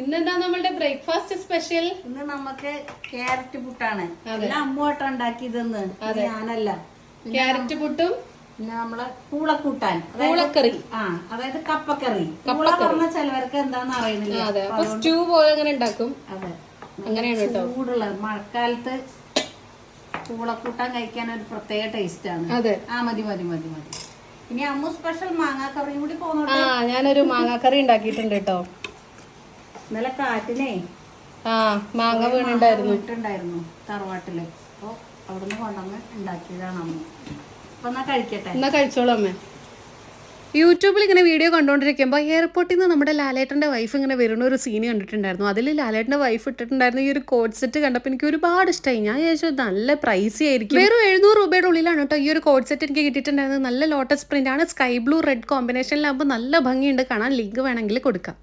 ഇന്നെന്താ നമ്മളുടെ breakfast special? ഇന്ന് നമുക്ക് ക്യാരറ്റ് പുട്ടാണ്. അമ്മുവാട്ടം ഉണ്ടാക്കിയതെന്ന്. ഞാനല്ല. ക്യാരറ്റ് പുട്ടും പിന്നെ നമ്മളെ പൂളക്കൂട്ടാൻ പൂളക്കറി ആ അതായത് കപ്പക്കറി. പൂള പറഞ്ഞ ചിലവർക്ക് എന്താന്ന് അപ്പൊ സ്റ്റൂ പോലെ അങ്ങനെ ഉണ്ടാക്കും. അതെ. അങ്ങനെയാണ് ചൂടുള്ള മഴക്കാലത്ത് പൂളക്കൂട്ടാൻ കഴിക്കാൻ ഒരു പ്രത്യേക ടേസ്റ്റ് ആണ്. അതെ. ആ മതി മതി മതി മതി. ഇനി അമ്മു സ്പെഷ്യൽ മാങ്ങാക്കറിയും കൂടി പോകുന്നുണ്ട്. ആ ഞാനൊരു മാങ്ങാക്കറി ഉണ്ടാക്കിയിട്ടുണ്ട് കേട്ടോ. ഇന്നലെ കാറ്റിനെ ആ മാങ്ങ വീണുണ്ടായിരുന്നു. വീട്ടുണ്ടായിരുന്നു തറവാട്ടിൽ. അപ്പൊ അവിടുന്ന് കൊണ്ടുവന്ന് ഉണ്ടാക്കിയതാണ് അമ്മ. അപ്പൊ എന്നാ കഴിക്കട്ടെ? എന്നാ കഴിച്ചോളൂ അമ്മേ. യൂട്യൂബിൽ ഇങ്ങനെ വീഡിയോ കണ്ടുകൊണ്ടിരിക്കുമ്പോൾ എയർപോർട്ടിൽ നിന്ന് നമ്മുടെ ലാലേട്ടന്റെ വൈഫ് ഇങ്ങനെ വരുന്ന ഒരു സീൻ കണ്ടിട്ടുണ്ടായിരുന്നു. അതിൽ ലാലേട്ടന്റെ വൈഫ് ഇട്ടിട്ടുണ്ടായിരുന്ന ഈ ഒരു കോഡ് സെറ്റ് കണ്ടപ്പോൾ എനിക്ക് ഒരുപാട് ഇഷ്ടമായി ഞാൻ വിചാരിച്ചു നല്ല പ്രൈസി ആയിരിക്കും. വെറും എഴുന്നൂറ് രൂപയുടെ ഉള്ളിലാണ് കേട്ടോ ഈ ഒരു കോഡ് സെറ്റ് എനിക്ക് കിട്ടിയിട്ടുണ്ടായിരുന്നത്. നല്ല ലോട്ടസ് പ്രിന്റ് ആണ്. സ്കൈ ബ്ലൂ റെഡ് കോമ്പിനേഷനിലാകുമ്പോൾ നല്ല ഭംഗിയുണ്ട്. കാണാൻ ലിങ്ക് വേണമെങ്കിൽ കൊടുക്കാം.